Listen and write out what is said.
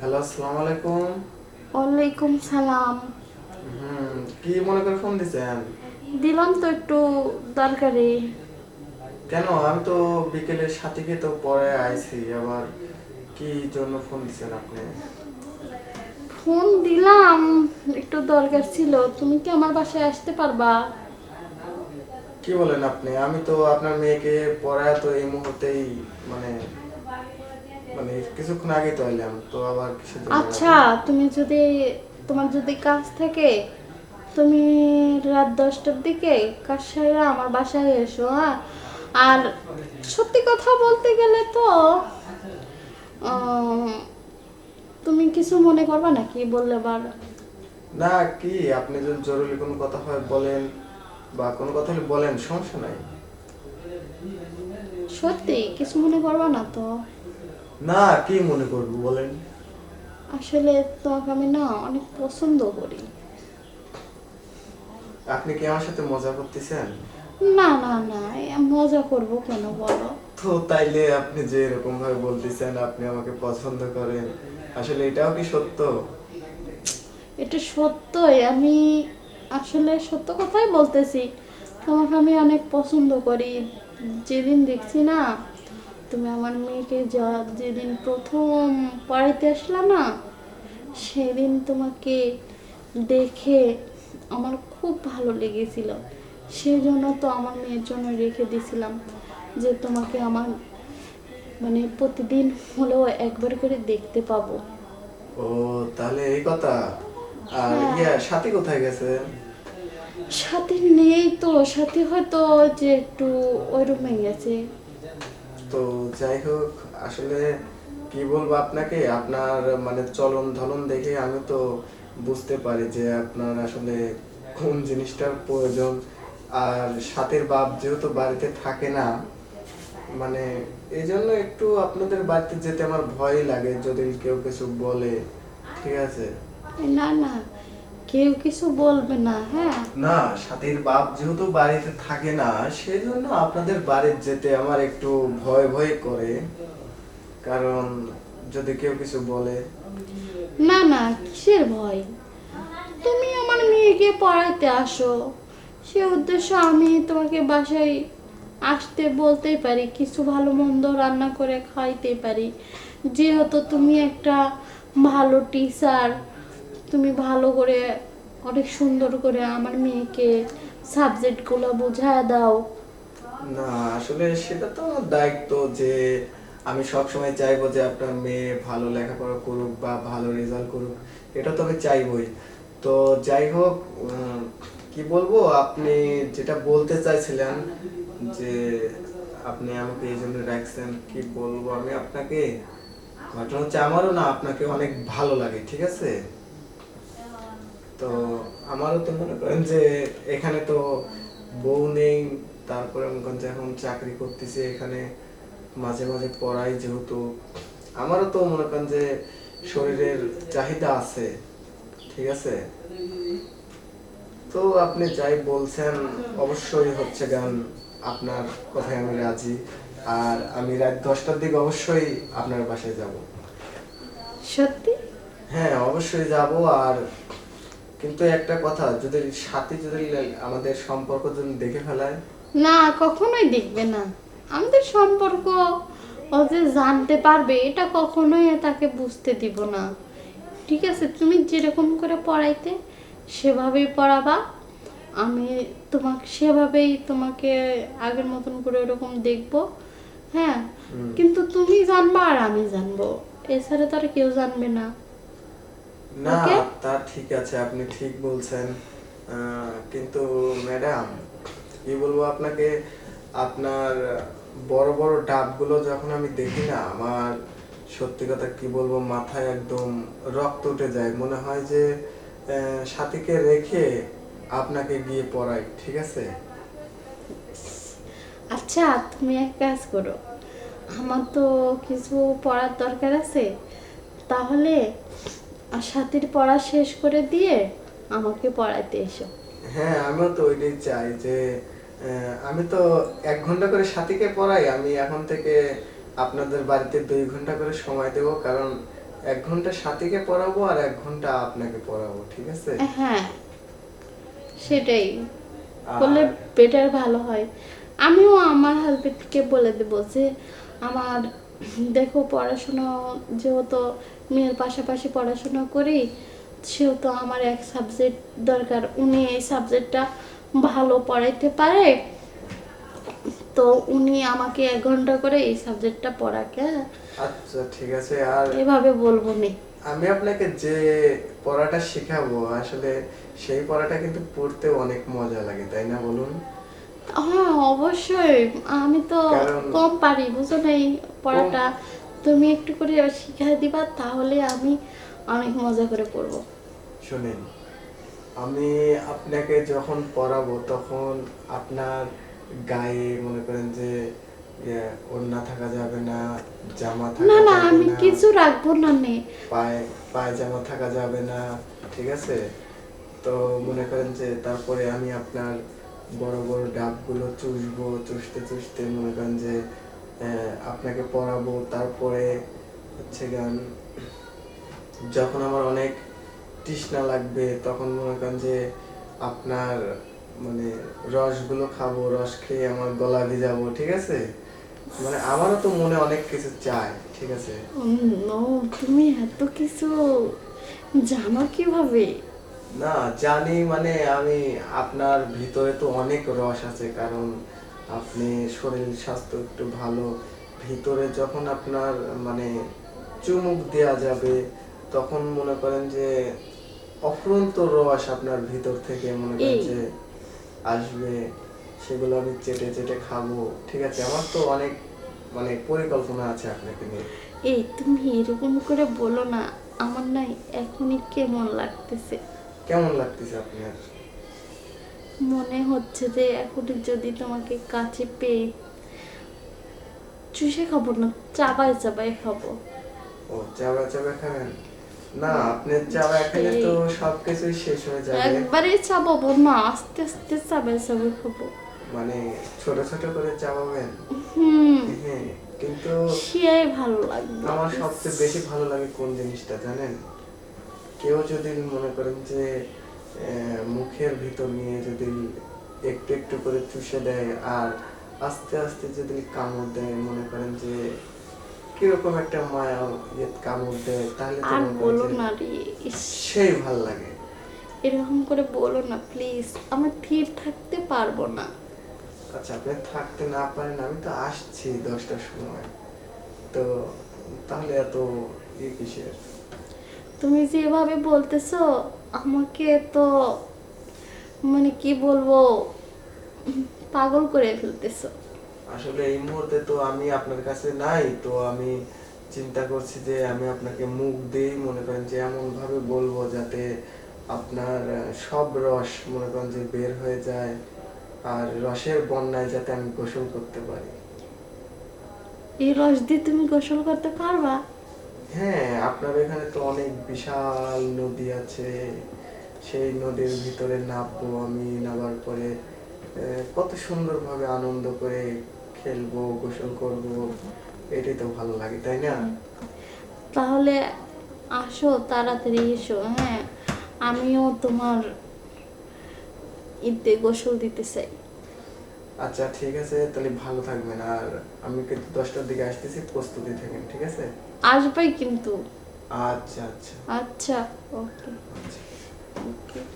Hello আসসালামু আলাইকুম। ওয়ালাইকুম সালাম। হুম কি মনে করে ফোন দিছেন? দিলাম তো একটু দরকারি। কেন? আমি তো বিকেলে সাথীকে তো পরে আইছি আবার কি জন্য ফোন দিছেন আপনি? ফোন দিলাম একটু দরকার ছিল। তুমি কি আমার বাসায় আসতে পারবা? কি বলেন আপনি? আমি তো আপনার মেয়েকে পড়ায় তো এই মুহূর্তেই মানে মানে কিছুক্ষণ আগে তো এলাম তো আবার কিসের জন্য আচ্ছা তুমি যদি তোমার যদি কাজ থাকে তুমি রাত দশটার দিকে কাজ সারা আমার বাসায় এসো হ্যাঁ? আর সত্যি কথা বলতে গেলে তো তুমি কিছু মনে করবা নাকি বললে বার? না কি আপনি যদি জরুরি কোনো কথা হয় বলেন বা কোনো কথা হলে বলেন সমস্যা নাই। সত্যি কিছু মনে করবা না তো। না কি মনে করব বলেন? আসলে তোমাকে আমি না অনেক পছন্দ করি। আপনি কি আমার সাথে মজা করতেছেন? না না না মজা করব কেন বলো? তো তাইলে আপনি যে এরকম ভাবে বলতেছেন আপনি আমাকে পছন্দ করেন। আসলে এটাও কি সত্য? এটা সত্যই আমি আসলে সত্য কথাই বলতেছি। তোমাকে আমি অনেক পছন্দ করি। যেদিন দেখছি না তুমি আমার মেয়েকে যা যেদিন প্রথম পড়াইতে আসলা না সেদিন তোমাকে দেখে আমার খুব ভালো লেগেছিল। সেই জন্য তো আমার মেয়ের জন্য রেখে দিয়েছিলাম যে তোমাকে আমার মানে প্রতিদিন হলেও একবার করে দেখতে পাবো। ও তাহলে এই কথা। আর হ্যাঁ। ইয়া সাথী কোথায় গেছে? সাথে নেই তো সাথী হয়তো যে একটু ওই রুমে গেছে তো যাই হোক, আসলে কি বলব আপনাকে? আপনার মানে চলন ধলন দেখে আমি তো বুঝতে পারি যে আপনার আসলে কোন জিনিসটার প্রয়োজন। আর সাথের বাপ যেহেতু বাড়িতে থাকে না মানে এই জন্য একটু আপনাদের বাড়িতে যেতে আমার ভয় লাগে, যদি কেউ কিছু বলে, ঠিক আছে? না না। কেউ কিছু বলবে না হ্যাঁ? না সাথীর বাপ যেহেতু বাড়িতে থাকে না সেই জন্য আপনাদের বাড়িতে যেতে আমার একটু ভয় ভয় করে। কারণ যদি কেউ কিছু বলে। না না কিসের ভয়? তুমি আমার মেয়েকে পড়াইতে আসো। সে উদ্দেশ্য আমি তোমাকে বাসায় আসতে বলতেই পারি কিছু ভালো মন্দ রান্না করে খাইতে পারি। যেহেতু তুমি একটা ভালো টিচার তুমি ভালো করে, অনেক সুন্দর করে আমার মেয়েকে সাবজেক্টগুলো বোঝায় দাও। না, আসলে সেটা তো দায়িত্ব যে আমি সব সময় চাইব যে আপনার মেয়ে ভালো লেখাপড়া করুক বা ভালো রেজাল্ট করুক, এটা তো আমি চাইবই। তো যাই হোক কি বলব, আপনি যেটা বলতে চাইছিলেন যে আপনি আমাকে এই জন্য রাখছেন কি বলব আমি আপনাকে? ঘটনা হচ্ছে আমারও না, আপনাকে অনেক ভালো লাগে, ঠিক আছে? তো আমারও তো মনে করেন যে এখানে তো বউ নেই তারপরে মনে করেন যে এখন চাকরি করতেছি এখানে মাঝে মাঝে পড়াই যেহেতু। আমারও তো মনে করেন যে শরীরের চাহিদা আছে ঠিক আছে? তো আপনি যাই বলছেন অবশ্যই হচ্ছে গান আপনার কথায় আমি রাজি। আর আমি রাত দশটার দিকে অবশ্যই আপনার বাসায় যাব। সত্যি? হ্যাঁ অবশ্যই যাব। আর কিন্তু একটা কথা যদি সাথী যদি আমাদের সম্পর্ক যদি দেখে ফেলায়? না কখনোই দেখবে না। আমাদের সম্পর্ক ও যে জানতে পারবে এটা কখনোই তাকে বুঝতে দিব না। ঠিক আছে তুমি যেরকম করে পড়াইতে সেভাবেই পড়াবা। আমি তোমাকে সেভাবেই তোমাকে আগের মতন করে ওরকম দেখব হ্যাঁ? কিন্তু তুমি জানবা আর আমি জানব। এছাড়া তো আর কেউ জানবে না। না তা ঠিক আছে আপনি ঠিক বলছেন। কিন্তু ম্যাডাম কি বলব আপনাকে আপনার বড় বড় ডাবগুলো যখন আমি দেখি না আমার সত্যি কথা কি বলব মাথায় একদম রক্ত উঠে যায়। মনে হয় যে সাথীকে রেখে আপনাকে গিয়ে পড়াই ঠিক আছে? আচ্ছা তুমি এক কাজ করো। আমার তো কিছু পড়ার দরকার আছে। তাহলে আর সাথীর পড়া শেষ করে দিয়ে আমাকে পড়াইতে এসো। হ্যাঁ আমিও তো ওইটাই চাই যে আমি তো এক ঘণ্টা করে সাথীকে পড়াই আমি এখন থেকে আপনাদের বাড়িতে দুই ঘণ্টা করে সময় দেব কারণ এক ঘণ্টা সাথীকে পড়াবো আর এক ঘণ্টা আপনাকে পড়াবো ঠিক আছে? হ্যাঁ সেটাই। বললে বেটার ভালো হয়। আমিও আমার হাজবেন্ডকে বলে দেবো যে আমার দেখো পড়াশোনা যেহেতু মেয়ের পাশাপাশি পড়াশোনা করি সেহেতু আমার এক সাবজেক্ট দরকার। উনি এই সাবজেক্টটা ভালো পড়াইতে পারে তো উনি আমাকে এক ঘণ্টা করে এই সাবজেক্টটা পড়াকে হ্যাঁ? আচ্ছা ঠিক আছে আর এভাবে বলব নি। আমি আপনাকে যে পড়াটা শেখাবো আসলে সেই পড়াটা কিন্তু পড়তে অনেক মজা লাগে তাই না বলুন? হ্যাঁ অবশ্যই। আমি তো কম পারি বুঝো না এই পড়াটা তুমি একটু করে শিখাই দিবা তাহলে আমি অনেক মজা করে পড়ব। শুনেন আমি আপনাকে যখন পড়াবো তখন আপনার গায়ে মনে করেন যে ইয়ে, ওড়না থাকা যাবে না জামা থাকা না না আমি কিছু রাখব না নে। পায়ে পায়জামা থাকা যাবে না ঠিক আছে? তো মনে করেন যে তারপরে আমি আপনার বড় বড় ডাবগুলো চুষবো চুষতে চুষতে মনে করেন যে আপনাকে পড়াবো। তারপরে হচ্ছে গান যখন আমার অনেক তৃষ্ণা লাগবে তখন মনে করেন যে আপনার মানে রসগুলো খাব রস খেয়ে আমার গলা ভিজাবো ঠিক আছে? মানে আমারও তো মনে অনেক কিছু চায় ঠিক আছে? তুমি এত কিছু জানো কীভাবে? না জানি মানে আমি আপনার ভিতরে তো অনেক রস আছে কারণ আপনি শরীর স্বাস্থ্য একটু ভালো ভিতরে যখন আপনার মানে চুমুক দেয়া যাবে তখন মনে করেন যে অফুরন্ত রস আপনার ভিতর থেকে মনে করেন যে আসবে সেগুলো আমি চেটে চেটে খাব। ঠিক আছে আমার তো অনেক মানে পরিকল্পনা আছে আপনাকে নিয়ে। এই তুমি এরকম করে বলো না আমার নাই এখনই কেমন লাগতেছে। কেমন লাগতেছে আপনার? মনে হচ্ছে যে এখনই যদি তোমাকে কাছে পেয়ে চুষে খাব না চাবাই চাবাই খাব। ও চাবা চাবা খাবেন? না আপনি চাবা তো শেষ হয়ে যাবে। একবারে চাবাবো না আস্তে আস্তে চাবাই চাবাই খাব। মানে ছোট ছোট করে চাবাবেন? হুম। হ্যাঁ কিন্তু সে ভালো লাগবে। আমার সবচেয়ে বেশি ভালো লাগে কোন জিনিসটা জানেন? কেউ যদি মনে করেন যে মুখের ভিতর নিয়ে যদি একটু একটু করে চুষে দেয় আর আস্তে আস্তে যদি কামড় দেয় মনে করেন যে কীরকম একটা মায়া কামড় দেয় তাহলে আর বলো না রে সেই ভালো লাগে। এরকম করে বলো না প্লিজ আমার থির থাকতে পারব না। আচ্ছা আপনি থাকতে না পারেন আমি তো আসছি দশটার সময়। তো তাহলে এত ইয়ে কিসের? তুমি যেভাবে বলতেছো আমাকে তো মানে কি বলব পাগল করে ফেলতেছো। আসলে এই মুহূর্তে তো আমি আপনার কাছে নাই তো আমি চিন্তা করছি যে আমি আপনাকে মুখ দিয়েই মনে করেন যে এমন ভাবে বলব যাতে আপনার সব রস মনে করেন যে বের হয়ে যায় আর রসের বন্যায় যাতে আমি গোসল করতে পারি। এই রস দিয়ে তুমি গোসল করতে পারবা? হ্যাঁ আপনার এখানে তো অনেক বিশাল নদী আছে। সেই নদীর ভিতরে নামবো আমি নামার পরে কত সুন্দরভাবে আনন্দ করে খেলব গোসল করব। এটাই তো ভালো লাগে তাই না? তাহলে আসো তাড়াতাড়ি এসো হ্যাঁ। আমিও তোমার ঈদে গোসল দিতে চাই। আচ্ছা ঠিক আছে তাহলে ভালো থাকবেন। আর আমি কিন্তু দশটার দিকে আসতেছি প্রস্তুতি থাকেন ঠিক আছে? আসবে কিন্তু। আচ্ছা আচ্ছা। আচ্ছা ওকে। আচ্ছা। ওকে।